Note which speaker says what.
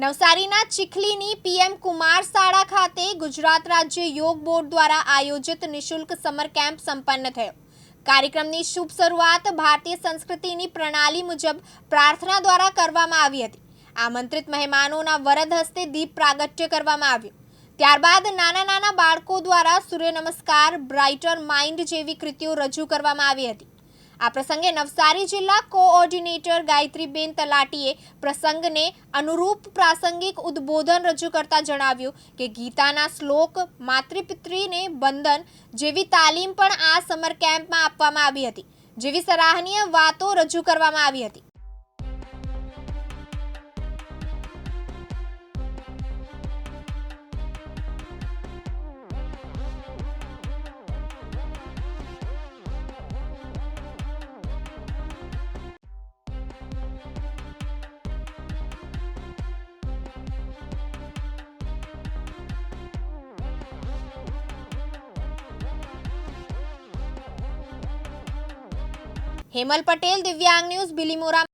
Speaker 1: નવસારીના ચીખલીની પીએમ કુમાર શાળા ખાતે ગુજરાત રાજ્ય યોગ બોર્ડ દ્વારા આયોજિત નિશુલ્ક સમર કેમ્પ સંપન્ન થયો. કાર્યક્રમની શુભ શરૂઆત ભારતીય સંસ્કૃતિની પ્રણાલી મુજબ પ્રાર્થના દ્વારા કરવામાં આવી હતી. આમંત્રિત મહેમાનોના વરદ હસ્તે દીપ પ્રાગટ્ય કરવામાં આવ્યું. ત્યારબાદ નાના નાના બાળકો દ્વારા સૂર્ય નમસ્કાર, બ્રાઇટર માઇન્ડ જેવી કૃતિઓ રજૂ કરવામાં આવી હતી. આ પ્રસંગે નવસારી જિલ્લા કોઓર્ડિનેટર ગાયત્રીબેન તલાટીએ પ્રસંગને અનુરૂપ પ્રાસંગિક ઉદ્બોધન રજૂ કરતા જણાવ્યું કે ગીતાના શ્લોક માતૃપિતૃને બંધન જેવી તાલીમ પણ આ સમર કેમ્પમાં આપવામાં આવી હતી, જેવી સરાહનીય વાતો રજૂ કરવામાં આવી હતી. હેમલ પટેલ દિવ્યાંગ ન્યૂઝ બિલીમોરા